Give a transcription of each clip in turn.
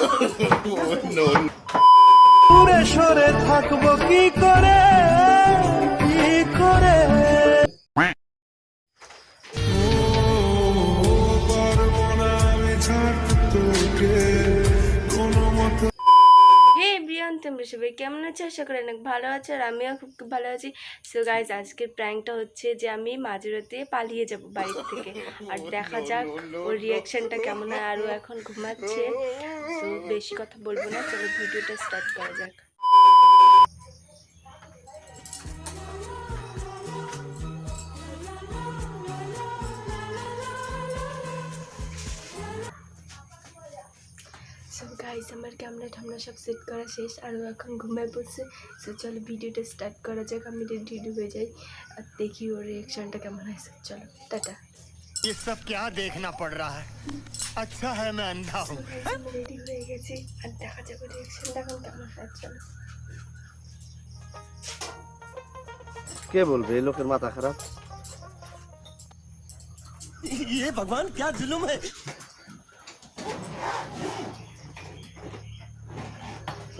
দূরে সরে থাকব কি করে? তোমরা সবাই কেমন আছো আশা করি অনেক ভালো আছো আর আমিও খুব খুব ভালো আছি। সো গাইজ আজকের প্র্যাঙ্কটা হচ্ছে যে আমি মাঝরাতে পালিয়ে যাব বাড়ি থেকে। আর দেখা যাক ওর রিয়াকশানটা কেমন হয় আরও এখন ঘুমাচ্ছে। সো বেশি কথা বলব না চলো ভিডিওটা স্টার্ট করা যাক। গাইস আমার ক্যামেরা ঠামরা সব সেট করা শেষ আর ও এখন ঘুমায় পড়ছে সো চলো ভিডিওটা স্টার্ট করা যাক আমি রেডি ডুবে যাই আর দেখি ওর রিয়াকশনটা কেমন হয়েছে চলো টাটা ये सब क्या देखना पड़ रहा है अच्छा है मैं अंधा हूँ আমি রেডি হয়ে গেছি আর দেখা যাবে রিয়াকশনটা এখন কেমন হয় চলো কে বলবে এই লোকের মাথা খারাপ ये भगवान क्या जुलुम है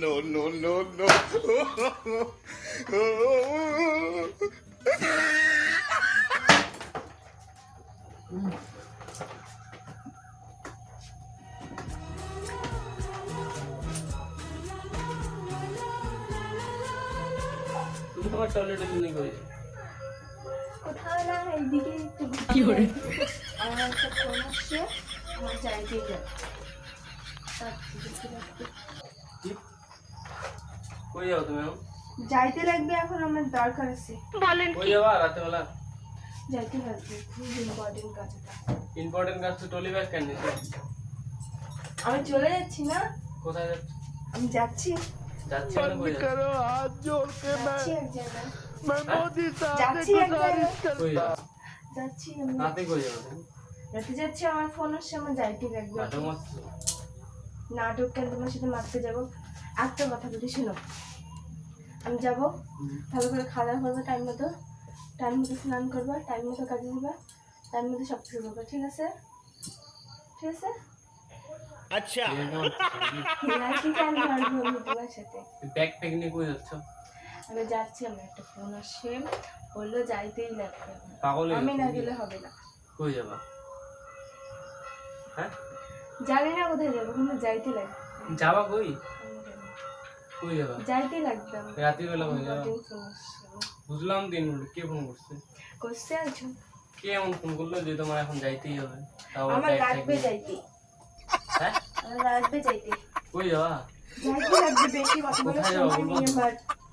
no no no no. তুমি তোমার টয়লেটে জন্য করেছ। কোথাও না এইদিকে কি করে? আমার একটা ফোন আসছে আমার কই যাও তুমি যাইতে লাগবে এখন আমার দরকার আছে। কই যাবা রাতেবেলা? যাইতে লাগবে খুব ইম্পর্টেন্ট কাজ এটা। ইম্পর্টেন্ট কাজ তো টলি ব্যাগ কেন নিছো? আমি চলে যাচ্ছি না? কোথায় যাচ্ছ? আমি যাচ্ছি। যাচ্ছি মানে কই যাচ্ছ? যাচ্ছি এক জায়গায়। मोदी যাচ্ছি এক জায়গায়। কই যাও যাচ্ছি আমি। রাতে করে যাব? রাতে যাচ্ছি আমার ফোন আসছে আমার যাইতে লাগবে নাটক কেন তোমার সাথে মারতে যাব? একটা কথা বলি শোনো। আমি যাব ভালো করে খাওয়া দাওয়া করব টাইম মতো। টাইম মতো স্নান করবা টাইম মতো কাজে যাবা টাইম মতো সব কিছু করব ঠিক আছে? ঠিক আছে? আচ্ছা। তোমার সাথে? ব্যাগ প্যাক নিয়ে কই যাচ্ছ? আমি যাচ্ছি আমার একটা ফোন আসছে। বলল যাইতেই লাগবে। পাগল আমি না গেলে হবে না। কই যাবা? হ্যাঁ? জানি না কোথায় যাব কিন্তু যাইতে লাগবে। যাবা কই? কই যাবা? যাইতে লাগবে আমার। রাত্রিবেলা কই যাবা। বুঝলাম দিন কে ফোন করছে? করছে একজন। কে এমন ফোন করল যে তোমার এখন যাইতেই হবে? তাও আমার লাগবে যাইতে। হ্যাঁ? আমার লাগবে যাইতে। কই যাবা? যাইতে লাগবে বেশি কথা বলো?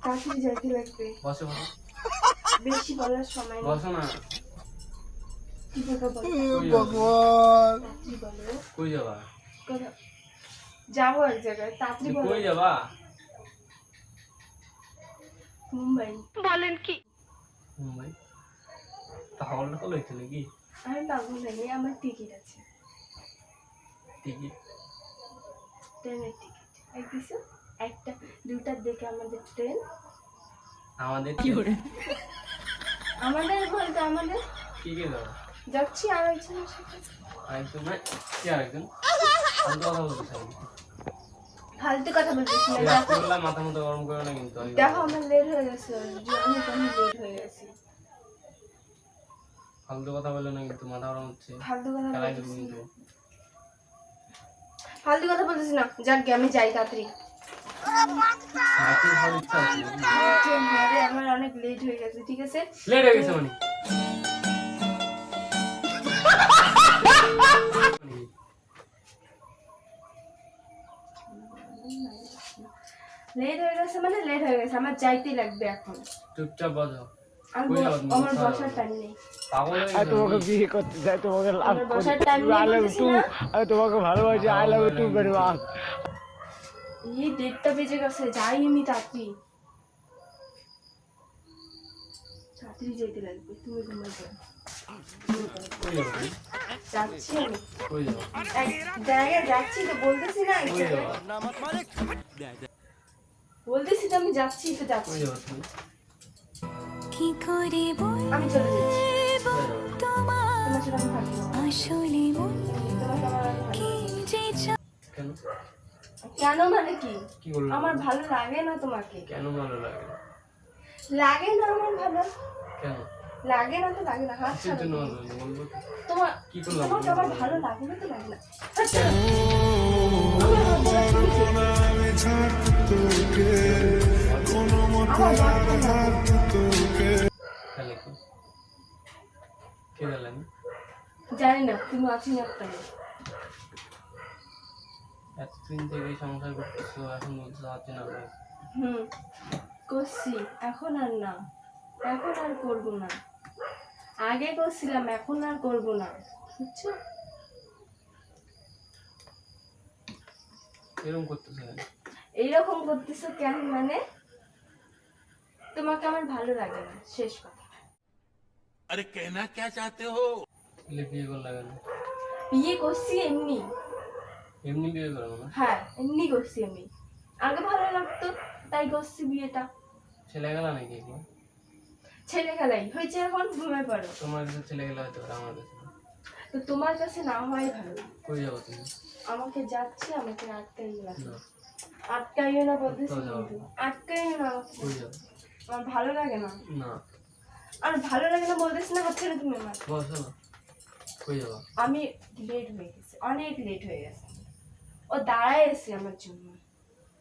নেই আমার তাড়াতাড়ি যাইতে লাগবে। বসো বসো। বেশি বলার সময় বসো না। কি কথা বলো? কই যাবা? বলো? কই যাবা? যাব এক জায়গায়। তাড়াতাড়ি বলো। কই যাবা? মুম্বাই। মুম্বাই? নাকি? আমি পাগল নেই। আমার টিকিট আছে। টিকিট ট্রেনের টিকিট এক কিছু একটা দুটার দেখে আমাদের ট্রেন আমাদের কি করে? আমাদের বলতে আমাদের। কি কে যাচ্ছি আর একজনের সাথে আরেকজন না কি কথা ফালতু কথা বলতেছি না এই মাথা মতো গরম করে না কিন্তু দেখো আমার লেট হয়ে গেছে আমি তো লেট হয়ে গেছি। ফালতু কথা বলে না কিন্তু মাথা গরম হচ্ছে। ফালতু কথা না। ফালতু কথা না যাক আমি যাই তাড়াতাড়ি। আমার অনেক লেট হয়ে গেছে ঠিক আছে লেট হয়ে গেছে মানে। লেট হয়ে গেছে মানে লেট হয়ে গেছে আমার যাইতেই লাগবে এখন। চুপচাপ বসো? আমার বসার টাইম নেই। তোমাকে বিয়ে করতে চাই তোমাকে লাভ আমার বসার টাইম নেই আই লাভ টু আমি তোমাকে ভালোবাসি আই লাভ টু মাচ এই দেড়টা বেজে গেছে যাই আমি তাড়াতাড়ি। তাড়াতাড়ি যেতে লাগবে তুমি ঘুমাই? যাচ্ছি আমি। এক জায়গায় যাচ্ছি তো বলতেছি না তো আমি যাচ্ছি তো যাচ্ছি। কি করে আমি চলে যাচ্ছি। আসলে কি যে কেন? মানে কি কি? আমার ভালো লাগে না তোমাকে কেন ভালো লাগে না? লাগে না আমার ভালো কেন? লাগে না তো লাগে না হাত ছাড়ো জন্য তুমি। ভালো লাগে? তোমার কি করলাম? তোমাকে আমার ভালো লাগে না তো লাগে না কে? কি? কে? জানি না তুমি আছি না এতদিন থেকে সংসার করতেছো এখন আছি না ভাই। হুম করছি এখন আর না। এখন আর করব না। আগে করছিলাম এখন আর করব না বুঝছ? এরকম করতেছো কেন? এইরকম করতেছো কেন মানে? তোমাকে আমার ভালো লাগে না শেষ কথা। তাহলে বিয়ে করলে বিয়ে করছি এমনি। এমনি বিয়ে না? হ্যাঁ এমনি করছি আমি। আগে ভালো লাগতো তাই করছি বিয়েটা। ছেলে গেলা নাকি? ছেলে খেলাই হয়েছে এখন ঘুমিয়ে পড়ো। তোমার কাছে ছেলে গেলা হতে পারে আমার কাছে। তো তোমার কাছে না হয় ভালো। কই যাব তুমি? আমাকে যাচ্ছে আমাকে আটকাইও না আটকাইও না বলতেছি কোথাও কিন্তু আটকাইও না আমাকে। আমার ভালো লাগে না। না। আর ভালো লাগে না বলতেছি না হচ্ছে না তুমি আমার। বসো কই যাব? আমি লেট হয়ে গেছে অনেক লেট হয়ে গেছে। ও দাঁড়ায় এসে আমার জন্য।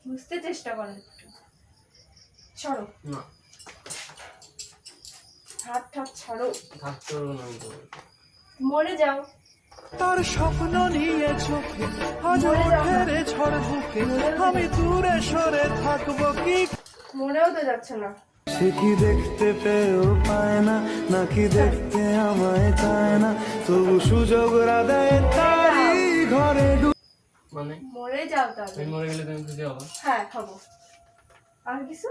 বুঝতে চেষ্টা করো একটু। ছাড়ো। না। হাত ছাড়ো। না মরে যাও। তার স্বপ্ন নিয়ে চোখে আজ। ওঠেরে ঝড় বুকে আমি দূরে সরে থাকব কি? মরেও তো যাচ্ছে না। সে কি দেখতে পেয়েও পায় না নাকি দেখতে আমায় চায় না? তবু সুযোগ দেয় তারই ঘরে মানে? মানে মরে যাও তাহলে। আমি মরে গেলে তুমি খুশি হব? হ্যাঁ খাব। আর কিছু?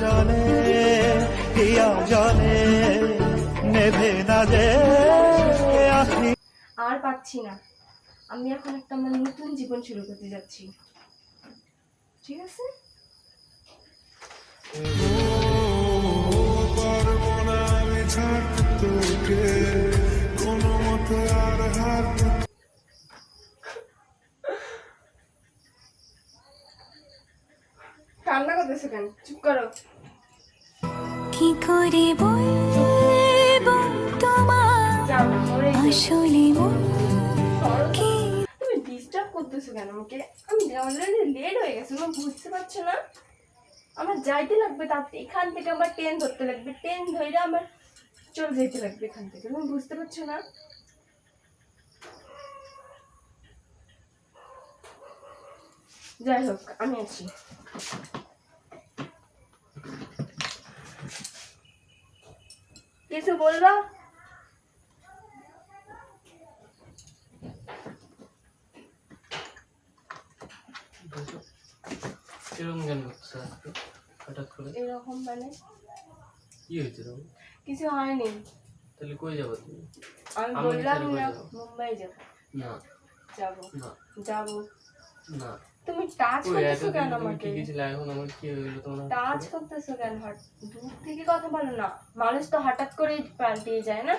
জলে হিয়া জলে নেভে না যে আর পাচ্ছি না। আমি এখন একটা আমার নতুন জীবন শুরু করতে যাচ্ছি। ঠিক আছে? কান্না করো। কি করে বলব তোমার। আসলে তো। কি? তুমি ডিস্টার্ব করতেছো কেন আমাকে? আমি অলরেডি লেট হয়ে গেছে তুমি বুঝতে পারছ না? আমার যাইতে লাগবে তার এখান থেকে আমার ট্রেন ধরতে লাগবে ট্রেন ধরে আমার চলে যেতে লাগবে এখান থেকে তুমি বুঝতে পারছ না? যাই হোক আমি আছি। কিছু বলবা? কীরকম জ্ঞান হঠাৎ করে? এরকম মানে? কি হয়েছে কিছু হয়নি। তাহলে কই যাব তুমি? আমি বললাম না কই যাব? না। যাব। যাব। না। টাচ করতেছো কেন আমাকে? এখন আমার কি তোমার? টাচ করতেছো কেন? দূর থেকে কথা বলো না। মানুষ তো হঠাৎ করে পাল্টিয়ে যায় না?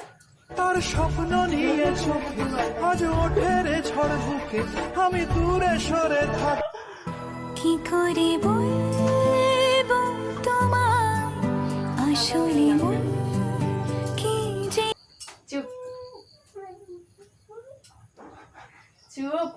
তার স্বপ্ন নিয়ে চোখে আজ ওঠেরে ঝড় বুকে আমি দূরে সরে থাক কি করে বলব তোমার আসলে মন কি যে চুপ। চুপ।